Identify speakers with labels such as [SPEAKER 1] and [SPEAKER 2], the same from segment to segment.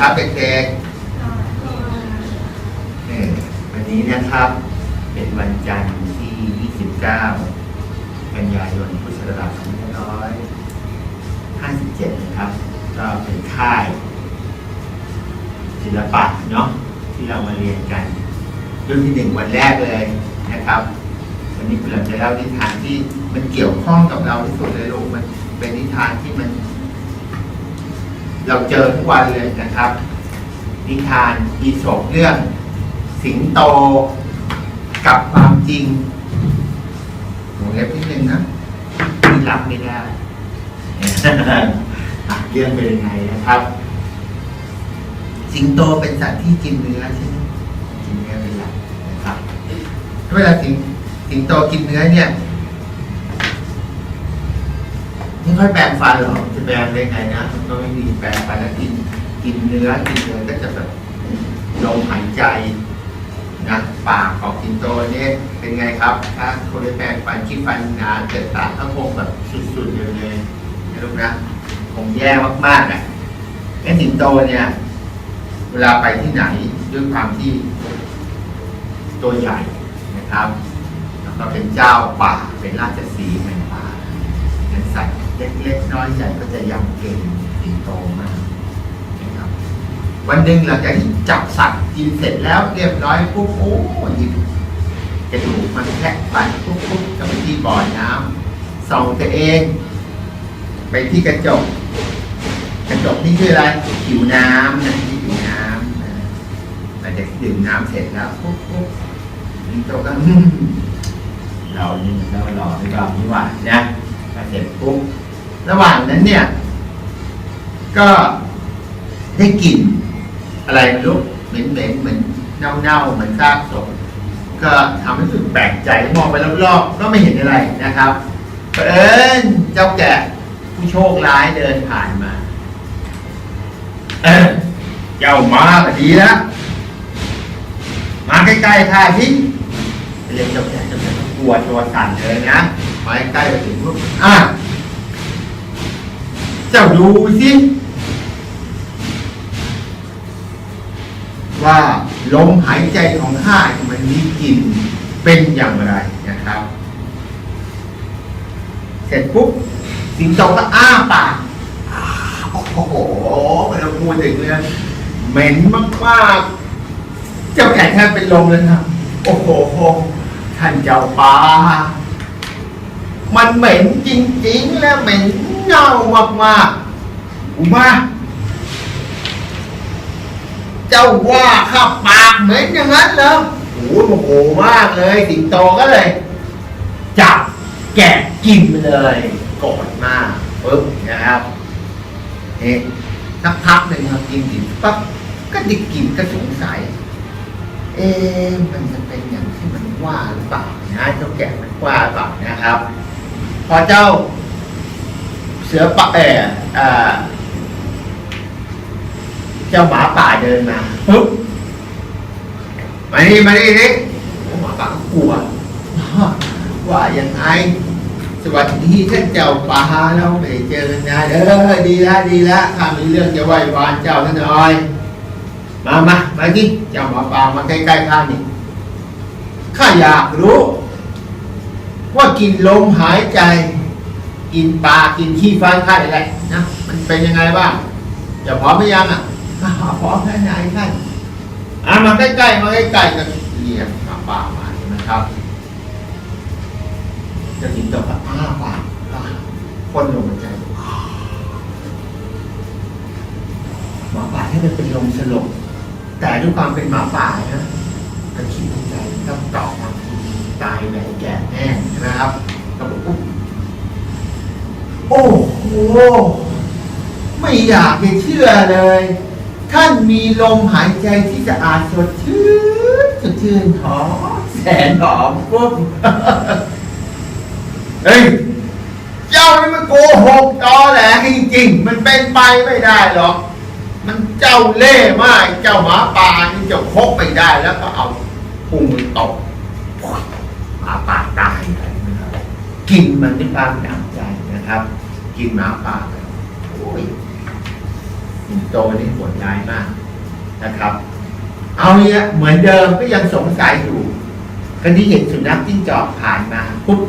[SPEAKER 1] ครับเด็กๆเออวันนี้นะครับ เป็นวันจันทร์ที่ 29 กันยายนพุทธศักราช2557 นะครับ ก็เป็นค่าย ศิลปะเนาะที่เรามาเรียนกันรุ่นที่หนึ่งวันแรกเลยนะครับ วันนี้เราจะเล่านิทานที่มันเกี่ยวข้องกับเราที่สุดเลยลูกมันเป็นนิทานที่มัน เราเจอทุกวันเลยนะครับ นิทานอีสบเรื่อง สิงโตกับความจริงวงเล็บนิดนึงนะที่รับไม่ได้อะเรื่องเป็นยังไงนะครับ สิงโตเป็นสัตว์ที่กินเนื้อใช่ไหมกินเนื้อเป็นหลักนะครับเวลาสิงสิงโตกินเนื้อเนี่ย ไม่ค่อยแปรงฟันหรอกจะแปรงได้ไงนะก็ไม่มีแปรงฟันแล้วกินกินเนื้อกินเนื้อก็จะแบบลมหายใจนะปากของสิงโตเนี่ยเป็นไงครับ ถ้าคนได้แปรงฟันคิดฟันงานเกิดตาก็คงแบบสุดๆเลยเลยนะลูกนะคงแย่มากๆอะไอ้สิงโตเนี่ย เวลาไปที่ไหนด้วยความที่ตัวใหญ่นะครับแล้วก็เป็นเจ้าป่าเป็นราชสีห์แห่งป่าเป็นสัตว์ เล็กๆน้อยใหญ่ก็จะยำเก่งสิงโตมากนะครับ วันหนึ่งหลังจากที่จับสัตว์กินเสร็จแล้วเรียบร้อยปุ๊บโอ้หยิบกระดูกมันแทะไปปุ๊บปุ๊บกับไปที่บ่อน้ำส่องตัวเอง ไปที่กระจก กระจกนี่คืออะไรผิวน้ำนะที่ผิวน้ำนะหลังจากดื่มน้ำเสร็จแล้วปุ๊บปุ๊บสิงโตก็เรานี่มันก็หล่อไปก่อนนี่หว่านะพอเสร็จปุ๊บ ระหว่างนั้นเนี่ย ก็ได้กลิ่นอะไรไม่รู้เหม็นๆเหมือนเน่าๆเหมือนซากศพก็ทำให้รู้สึกแปลกใจมองไปรอบๆก็ไม่เห็นอะไรนะครับเผอิญเจ้าแกะผู้โชคร้ายเดินผ่านมาเออเจ้ามาก็ดีแล้วมาใกล้ๆท่าที่เรียกเจ้าแก่เจ้าแก่กลัวตัวสั่นเลยนะมาใกล้ๆไปถึงปุ๊บอะ เจ้าดูสิว่าลมหายใจของข้ามันมีกลิ่นเป็นอย่างไรนะครับ เสร็จปุ๊บสิงโตก็อ้าปากโอ้โหไม่ต้องพูดถึงเลยเหม็นมากๆ เจ้าแก่แทบเป็นลมเลยนะโอ้โหท่านเจ้าป่ามันเหม็นจริงๆ และเหม็น เน่ามากๆอุมาเจ้าว่าข้าปากเหม็นอย่างนั้นเหรอโอ้โหโมโหมากเลยสิงโตก็เลย จับแกะกินไปเลยโกรธมากปึ๊บนะครับเอ๊ะสักพักหนึ่งครับกินกินปั๊บก็ด้กลินก็สงสัย เอ๊ะมันจะเป็นอย่างที่มันว่าหรือเปล่านะเจ้าแกะมันว่าหรือเปล่านะครับ พอเจ้า เสือปะเอออ่าเจ้าหมาป่าเดินมาปุ๊บมานี่มานี่นี่โอ้หมาป่าก็กลัวว่าอย่างไงสวัสดีท่านเจ้าป่าเราไม่ได้เจอกันนานเออดีละดีละข้ามีเรื่องจะไหว้วานเจ้าท่านหน่อย มามามาที่เจ้าหมอปลามาใกล้ๆข้านี่ข้าอยากรู้ ว่ากินลมหายใจ กินปลากินขี้ฟันข้าอะไรนะมันเป็นยังไงบ้างจะพร้อมหรือยังอะอ่าพร้อมแค่ไหนท่านอะมาใกล้ๆมาใกล้ๆกันเรียกหมาป่ามาใช่ไหมครับ จะกินตัวแบบอ้าปากอ้าพ่นลมหายใจหมาป่าให้มันเป็นลมสลบแต่ด้วยความเป็นหมาป่านะก็คิดในใจต้องตอบมาตายไหนแก่แน่ใช่ไหมครับก็บอกปุ๊บ โอ้โห ไม่อยากจะเชื่อเลย ท่านมีลมหายใจที่สะอาดสดชื่นสดชื่นหอมแสนหอมปุ๊บเฮ้ยเจ้านี่มันโกหกตอแหลจริงๆ มันเป็นไปไม่ได้หรอก มันเจ้าเล่ห์มาก เจ้าหมาป่านี่จะคบไม่ได้แล้วก็เอาพุงมันตกหมาป่าตายเลยนะครับกินมันด้วยความหนำใจ นะครับ กินหมาป่าไปโอ้ยสิงโตนี่โหดร้ายมากนะครับ เอาเนี่ยเหมือนเดิมก็ยังสงสัยอยู่กันที่เห็นสุนัขจิ้งจอกผ่านมาปุ๊บ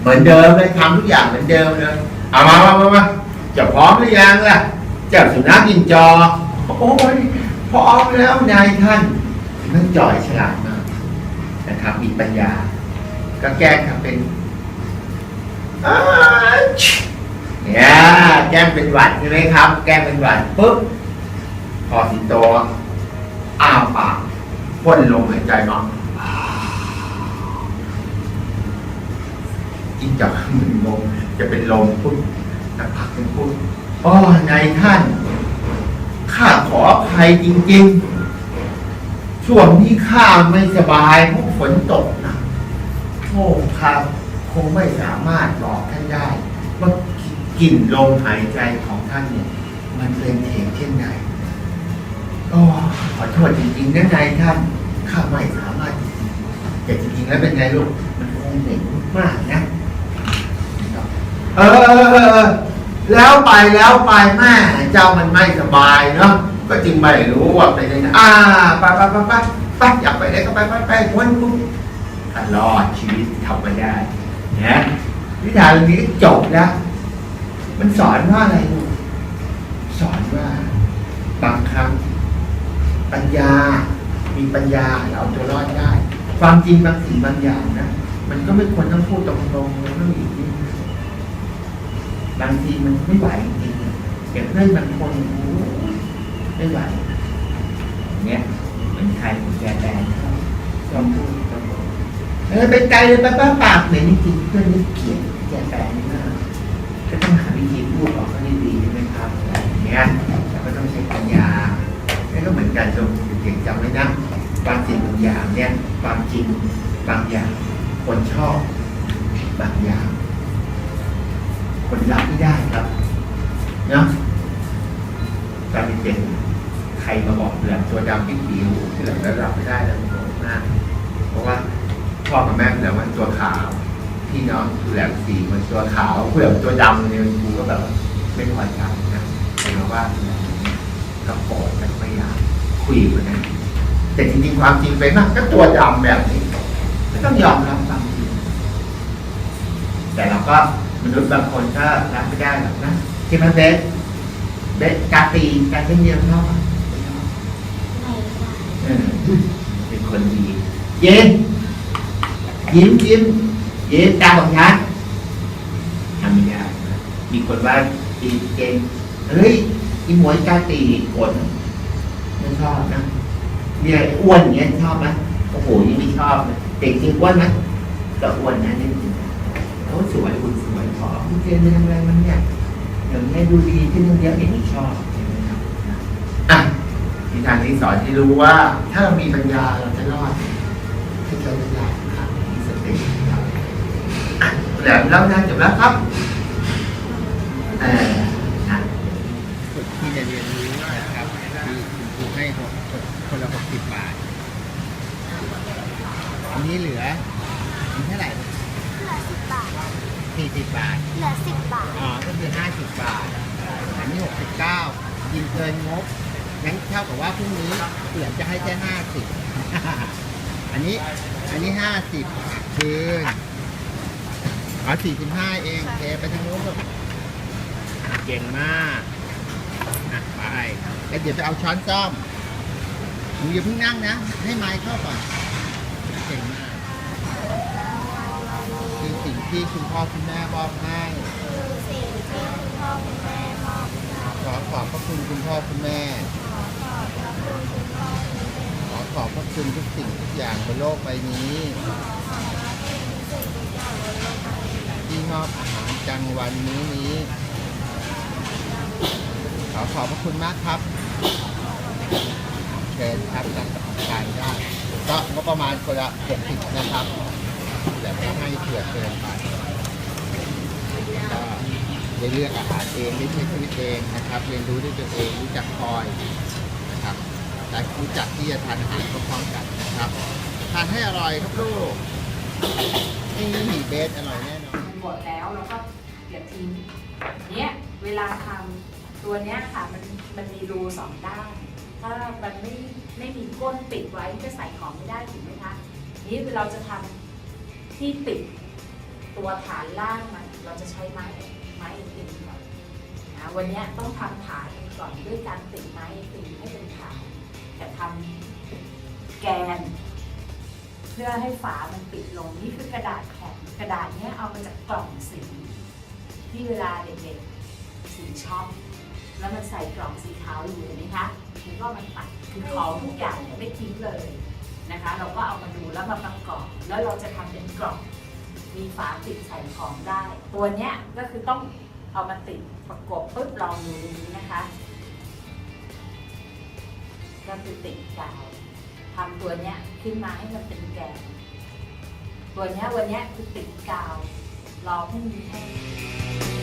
[SPEAKER 1] เหมือนเดิมเลยทำทุกอย่างเหมือนเดิมเลยเอามามามามาจะพร้อมหรือยังล่ะเจ้าสุนัขจิ้งจอกโอ้ยพร้อมแล้วนายท่านนั่นจ่อยฉลาดมากนะครับ มีปัญญา ก็แก้ทำเป็น เนี่ยแกล้งเป็นหวัดใช่ไหมครับ แกล้งเป็นหวัดปุ๊บพอสิงโตอ้าปากพ่นลมหายใจมาจิ้งจอกมึนงงจะเป็นลมพุ่สักพักเป็นพุ่นอ๋อนายท่าน ข้าขออภัยจริงๆ ช่วงนี้ข้าไม่สบายเพราะฝนตกนะโอ้ครับ คงไม่สามารถบอกท่านได้ ว่ากลิ่นลมหายใจของท่านเนี่ย มันเป็นเหตุเช่นใดโอ้ขอโทษจริงๆนะนายท่านข้าไม่สามารถจริงๆแต่จริงๆแล้วเป็นไงลูกมันคงเหม็นมากนะเออเออเออเออแล้วไปแล้วไปแม่เจ้ามันไม่สบายเนาะก็จึงไม่รู้ว่าเป็นยังไงอ่าไปไปไปไปไปอยากไปไหนก็ไปไปไปวนปุ๊บตลอดชีวิตทำไปได้ นะวิชาเรื่องนี้ก็จบแล้ว มันสอนว่าอะไรลูกสอนว่าบางครั้งปัญญา มีปัญญาเอาตัวรอดได้ ความจริงบางสิ่งบางอย่างนะมันก็ไม่ควรต้องพูดตรงๆมันต้องอีกนิดบางทีมันไม่ไหวจริงอย่างเพื่อนบางคนไม่ไหวเนี่ยเหมือนใครแกแดงเขายอมพูดตรง เออไปไกลเลยป้าป้าปากเหม็นจริงเพื่อนไม่เกลียดแกแดงนะก็ต้องหาวิธีพูดออกก็ดีๆใช่ไหมครับอะไรอย่างเงี้ยแล้วก็ต้องใช้ปัญญานี่ก็เหมือนกันจงเด็กจำไว้นะบางสิ่งบางอย่างเนี่ยความจริงบางอย่าง คนชอบบางอย่าง คนรับไม่ได้ครับเนาะตอนเด็กใครมาบอกเหลือตัวดำปิดผิวเหลือแล้วรับไม่ได้แล้วโกรธมากเพราะว่า พ่อกับแม่เหลือมันตัวขาวพี่น้องเหลือสีมันตัวขาวเหลือตัวดำเนี่ยกูก็แบบไม่พอใจนะเห็นว่าเหลือก็โกรธกันไม่อยากคุยกันนะแต่จริงๆความจริงเป็นว่าก็ตัวดำแบบนี้ก็ต้องยอมรับความจริงแต่เราก็มนุษย์บางคนก็รับไม่ได้หรอกนะที่มันเบสเบสกาตีกาเช่นเดียวชอบไหมไม่ชอบเออเป็นคนดี เย็น ยิ้มยิ้มเย็นตาของฉันทำไม่ได้มีคนว่าตีเก่งเฮ้ยอีหมวยกาตีขนไม่ชอบนะเนี่ยอ้วนอย่างเงี้ยชอบไหมโอ้โหยังไม่ชอบเลยเด็กจริงอ้วนไหมก็อ้วนนะนี่เขาสวยหุ่นสวยขอคุณเจนเป็นอะไรมันเนี่ยอย่างนี้ดูดีขึ้นเยอะอย่างชอบอะมีทางที่สอนที่รู้ว่า ถ้าเรามีปัญญาเราจะรอดที่เราจะยา กครับมีสติครับอะแล้วแล้วนะจบแล้วครับเอออะ
[SPEAKER 2] ฝึกที่จะเรียนรู้นะครับคือคุณครูให้หกคนละหกสิบบาท อันนี้เหลืออันเท่าไหร่
[SPEAKER 3] เหลือสิบบาท
[SPEAKER 2] สี่สิบบาท
[SPEAKER 3] เหลือสิบบาท
[SPEAKER 2] อ๋อ ก็คือห้าสิบบาท อันนี้หกสิบเก้ายินเกินงบงั้นเท่ากับว่าพรุ่งนี้เปลี่ยนจะให้แค่ห้าสิบ อันนี้ อันนี้ห้าสิบคืนอ๋อสี่สิบห้าเองเทไปทางโน้นลูกเก่งมากอะไปแล้วเดี๋ยวไปเอาช้อนซ่อมหนูอย่าเพิ่งนั่งนะ ให้ไม้เข้าก่อนเก่งมาก คือสิ่งที่คุณพ่อคุณแม่มอบให้
[SPEAKER 3] คือสิ่งที่คุณพ่อคุณแม่มอบให้
[SPEAKER 2] ขอขอบพระคุณคุณพ่อคุณแม่
[SPEAKER 3] คุณคุณพ่อคุณแม่
[SPEAKER 2] ขอขอบคุณทุกสิ่งทุกอย่างบนโลกใบนี้ที่มอบอาหารกลางวันมื้อนี้ ขอขอบพระคุณมากครับเชิญครับจัดการได้ก็งบประมาณคนละหกสิบนะครับแต่ไม่ให้เผื่อเกินไปก็ได้เลือกอาหารเองได้ใช้ชีวิตเองนะครับ เรียนรู้ด้วยตัวเองรู้จักคอย และรู้จักที่จะทานอาหารพร้อมๆกันนะครับทานให้อร่อยครับลูกนี่เบสอร่อยแน่นอน
[SPEAKER 4] มันหมดแล้วเราก็เก็บทิ้งเนี้ยเวลาทำตัวเนี้ยค่ะมันมันมีรูสองด้าน ถ้ามันไม่ไม่มีก้นปิดไว้ก็ใส่ของไม่ได้ถูกไหมคะนี้เราจะทำที่ปิดตัวฐานล่างมันเราจะใช้ไม้ไม้เอ็นติมก่อนนะวันเนี้ยต้องทำฐานก่อนด้วยการติดไม้เอ็นติมให้เป็น ทำแกน เพื่อให้ฝามันปิดลง นี่คือกระดาษแข็งกระดาษเนี้ยเอามาจากกล่องสีที่เวลาเด็กๆสีช็อปแล้วมันใส่กล่องสีขาวอยู่เห็นไหมคะแล้วก็มันตัดคือของทุกอย่างเนี่ยไม่ทิ้งเลยนะคะ เราก็เอามาดูแล้วมาประกอบ แล้วเราจะทำเป็นกล่อง มีฝาปิดใส่ของได้ ตัวเนี้ยก็คือต้องเอามาติดประกบปุ๊บลองดูนี้นะคะ ก็คือติดกาวทำตัวเนี้ยขึ้นมาให้มันเป็นแกนตัวเนี้ยวันเนี้ยคือติดกาวรอพรุ่งนี้ให้